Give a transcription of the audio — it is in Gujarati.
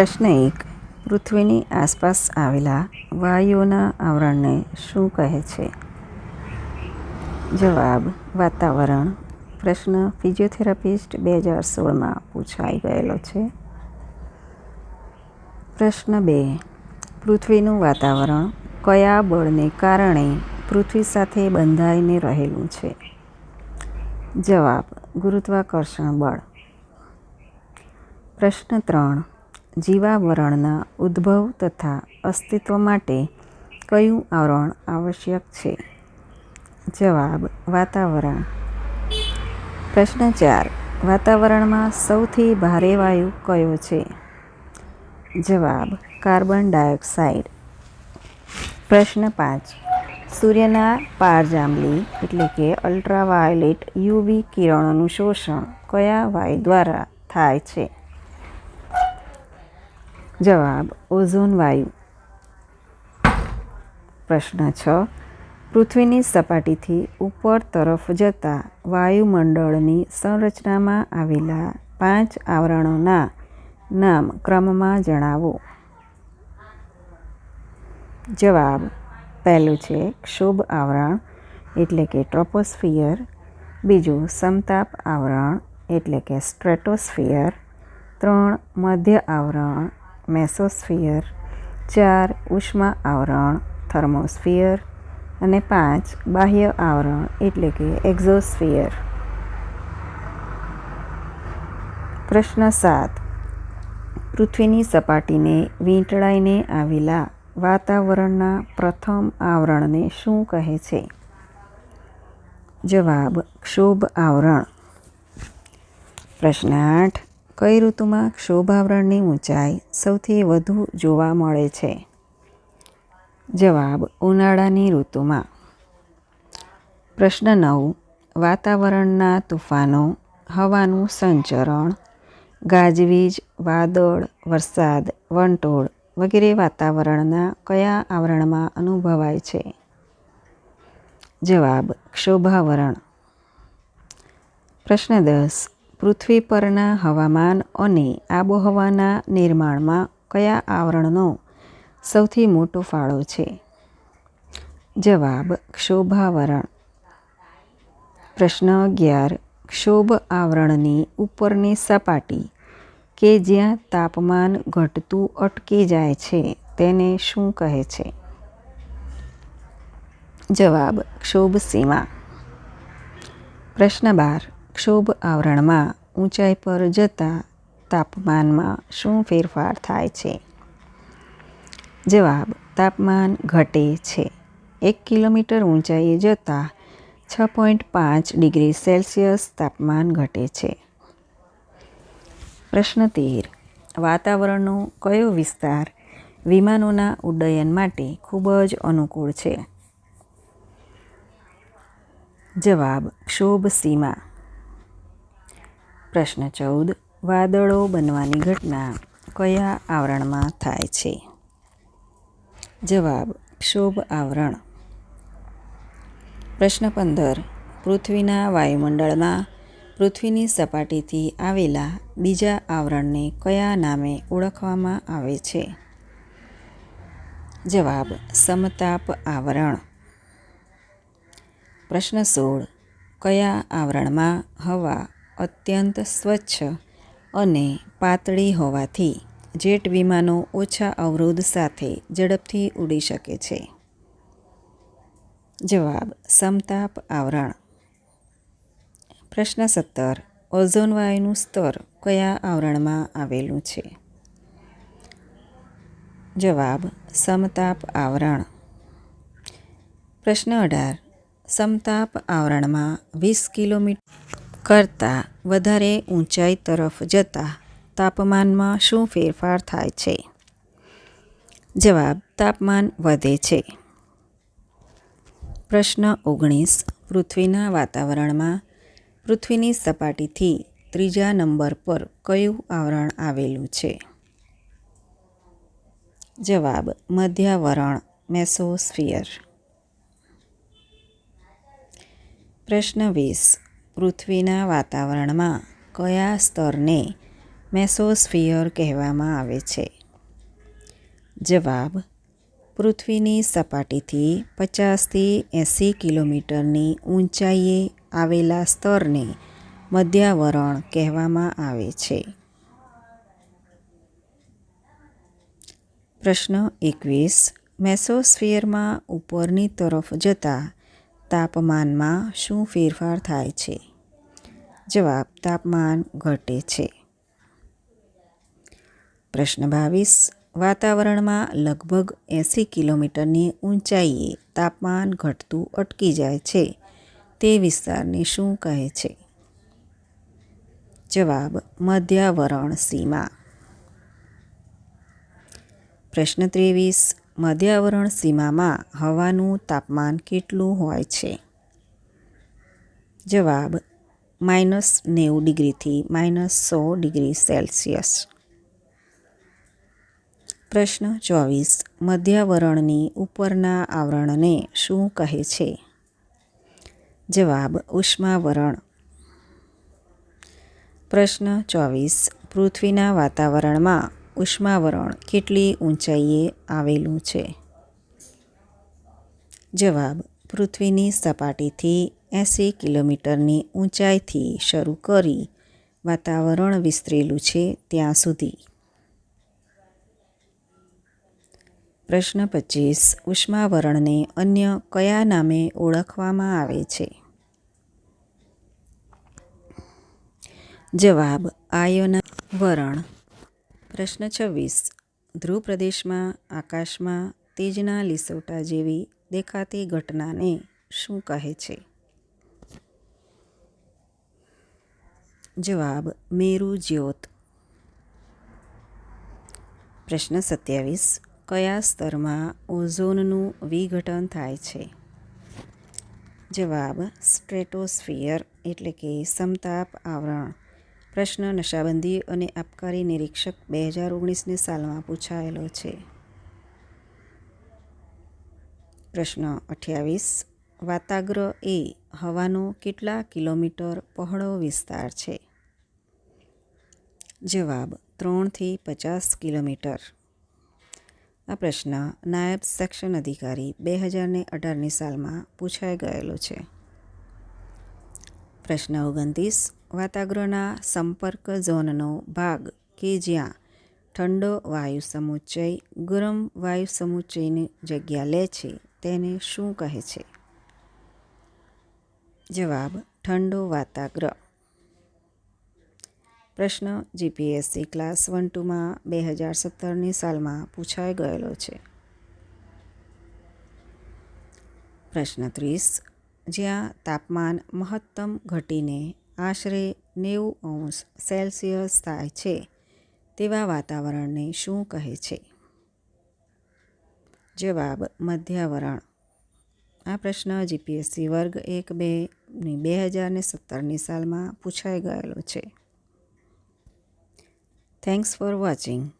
પ્રશ્ન એક. પૃથ્વીની આસપાસ આવેલા વાયુઓના આવરણને શું કહે છે? જવાબ, વાતાવરણ. પ્રશ્ન ફિઝિયોથેરાપિસ્ટ બે હજાર સોળમાં પૂછાઈ ગયેલો છે. પ્રશ્ન બે. પૃથ્વીનું વાતાવરણ કયા બળને કારણે પૃથ્વી સાથે બંધાઈને રહેલું છે? જવાબ, ગુરુત્વાકર્ષણ બળ. પ્રશ્ન ત્રણ. જીવાવરણના ઉદ્ભવ તથા અસ્તિત્વ માટે કયું આવરણ આવશ્યક છે? જવાબ, વાતાવરણ. પ્રશ્ન ચાર, વાતાવરણમાં સૌથી ભારે વાયુ કયો છે? જવાબ, કાર્બન ડાયોક્સાઇડ. પ્રશ્ન પાંચ, સૂર્યના પારજાંબલી એટલે કે અલ્ટ્રાવાયોલેટ યુવી કિરણોનું શોષણ કયા વાયુ દ્વારા થાય છે? જવાબ, ઓઝોન વાયુ. પ્રશ્ન છ. પૃથ્વીની સપાટીથી ઉપર તરફ જતા વાયુમંડળની સંરચનામાં આવેલા પાંચ આવરણોના નામ ક્રમમાં જણાવો. જવાબ, પહેલું છે ક્ષોભ આવરણ, એટલે કે ટ્રોપોસ્ફિયર. બીજું, સમતાપ આવરણ, એટલે કે સ્ટ્રેટોસ્ફિયર. ત્રણ, મધ્ય આવરણ મેસોસ્ફિયર, ચાર ઉષ્મા આવરણ થર્મોસ્ફિયર અને પાંચ બાહ્ય આવરણ એટલે કે એક્ઝોસ્ફિયર. પ્રશ્ન સાત. પૃથ્વીની સપાટીને વીંટળાઈને આવેલા વાતાવરણના પ્રથમ આવરણને શું કહે છે? જવાબ, ક્ષોભ આવરણ. પ્રશ્ન આઠ. કઈ ઋતુમાં ક્ષોભાવરણની ઊંચાઈ સૌથી વધુ જોવા મળે છે? જવાબ, ઉનાળાની ઋતુમાં. પ્રશ્ન નવ, વાતાવરણના તુફાનો, હવાનું સંચરણ, ગાજવીજ, વાદળ, વરસાદ, વંટોળ વગેરે વાતાવરણના કયા આવરણમાં અનુભવાય છે? જવાબ, ક્ષોભાવરણ. પ્રશ્ન દસ પૃથ્વી પરના હવામાન અને આબોહવાના નિર્માણમાં કયા આવરણનો સૌથી મોટો ફાળો છે? જવાબ, ક્ષોભાવરણ. પ્રશ્ન અગિયાર, ક્ષોભ આવરણની ઉપરની સપાટી કે જ્યાં તાપમાન ઘટતું અટકી જાય છે તેને શું કહે છે? જવાબ ક્ષોભ સીમા પ્રશ્ન બાર ક્ષોભ આવરણમાં ઊંચાઈ પર જતાં તાપમાનમાં શું ફેરફાર થાય છે? જવાબ, તાપમાન ઘટે છે. એક કિલોમીટર ઊંચાઈએ જતાં છ પોઈન્ટ પાંચ ડિગ્રી સેલ્સિયસ તાપમાન ઘટે છે. પ્રશ્ન તેર, વાતાવરણનો કયો વિસ્તાર વિમાનોના ઉડ્ડયન માટે ખૂબ જ અનુકૂળ છે? જવાબ, ક્ષોભ સીમા. પ્રશ્ન ચૌદ, વાદળો બનવાની ઘટના કયા આવરણમાં થાય છે? જવાબ, ક્ષોભ આવરણ. પ્રશ્ન પંદર, પૃથ્વીના વાયુમંડળમાં પૃથ્વીની સપાટીથી આવેલા બીજા આવરણને કયા નામે ઓળખવામાં આવે છે? જવાબ, સમતાપ આવરણ. પ્રશ્ન સોળ, કયા આવરણમાં હવા અત્યંત સ્વચ્છ અને પાતળી હોવાથી જેટ વિમાનો ઓછા અવરોધ સાથે ઝડપથી ઉડી શકે છે. જવાબ, સમતાપ આવરણ. પ્રશ્ન સત્તર, ઓઝોન વાયુનું સ્તર કયા આવરણમાં આવેલું છે? જવાબ, સમતાપ આવરણ. પ્રશ્ન અઢાર, સમતાપ આવરણમાં વીસ કિલોમીટર કરતાં વધારે ઊંચાઈ તરફ જતાં તાપમાનમાં શું ફેરફાર થાય છે? જવાબ, તાપમાન વધે છે. પ્રશ્ન ઓગણીસ, પૃથ્વીના વાતાવરણમાં પૃથ્વીની સપાટીથી ત્રીજા નંબર પર કયું આવરણ આવેલું છે? જવાબ, મધ્યાવરણ, મેસોસ્ફિયર. પ્રશ્ન વીસ પૃથ્વીના વાતાવરણમાં કયા સ્તરને મેસોસ્ફિયર કહેવામાં આવે છે? જવાબ, પૃથ્વીની સપાટીથી પચાસથી એંસી કિલોમીટરની ઊંચાઈએ આવેલા સ્તરને મધ્યાવરણ કહેવામાં આવે છે. પ્રશ્ન એકવીસ, મેસોસ્ફિયરમાં ઉપરની તરફ જતા તાપમાનમાં શું ફેરફાર થાય છે? જવાબ, તાપમાન ઘટે છે. પ્રશ્ન બાવીસ, વાતાવરણમાં લગભગ એંસી કિલોમીટરની ઊંચાઈએ તાપમાન ઘટતું અટકી જાય છે, તે વિસ્તારને શું કહે છે? જવાબ, મધ્યાવરણ સીમા. પ્રશ્ન ત્રેવીસ મધ્યાવરણ સીમામાં હવાનું તાપમાન કેટલું હોય છે? જવાબ, માઇનસ નેવું ડિગ્રીથી માઇનસ સો ડિગ્રી સેલ્સિયસ. પ્રશ્ન ચોવીસ, મધ્યાવરણની ઉપરના આવરણને શું કહે છે? જવાબ, ઉષ્માવરણ. પ્રશ્ન ચોવીસ, પૃથ્વીના વાતાવરણમાં ઉષ્માવરણ કેટલી ઊંચાઈએ આવેલું છે? જવાબ, પૃથ્વીની સપાટીથી એંસી કિલોમીટરની ઊંચાઈથી શરૂ કરી વાતાવરણ વિસ્તરેલું છે ત્યાં સુધી. પ્રશ્ન પચીસ, ઉષ્માવરણને અન્ય કયા નામે ઓળખવામાં આવે છે? જવાબ આયોના વરણ પ્રશ્ન છવ્વીસ. ધ્રુવ પ્રદેશમાં આકાશમાં તેજના લીસોટા જેવી દેખાતી ઘટનાને શું કહે છે? જવાબ, મેરુ જ્યોત. પ્રશ્ન સત્યાવીસ. કયા સ્તરમાં ઓઝોનનું વિઘટન થાય છે? જવાબ, સ્ટ્રેટોસ્ફિયર એટલે કે સમતાપ આવરણ. પ્રશ્ન, નશાબંધી અને આબકારી નિરીક્ષક બે હજાર ઓગણીસની સાલમાં પૂછાયેલો છે. પ્રશ્ન અઠ્યાવીસ. વાતાગ્ર એ હવાનો કેટલા કિલોમીટર પહોળો વિસ્તાર છે? જવાબ, ત્રણથી પચાસ કિલોમીટર. આ પ્રશ્ન નાયબ સેક્શન અધિકારી બે હજારને અઢારની સાલમાં પૂછાઈ ગયેલો છે. પ્રશ્ન ઓગણત્રીસ. વાતાગ્રહના સંપર્ક ઝોનનો ભાગ કે જ્યાં ઠંડો વાયુ સમુચ્ચય, ગરમ વાયુ સમુચ્ચયની જગ્યા લે છે, તેને શું કહે છે? જવાબ, ઠંડો વાતાગ્રહ. પ્રશ્ન, જીપીએસસી ક્લાસ વન ટુમાં બે હજાર સત્તરની સાલમાં પૂછાઈ ગયેલો છે. પ્રશ્ન ત્રીસ, જ્યાં તાપમાન મહત્તમ ઘટીને આશરે નેવું અંશ સેલ્સિયસ થાય છે તેવા વાતાવરણને શું કહે છે? જવાબ, મધ્યાવરણ. આ પ્રશ્ન જીપીએસસી વર્ગ એક બે ની બે હજારને સત્તરની સાલમાં પૂછાઈ ગયેલો છે. Thanks for watching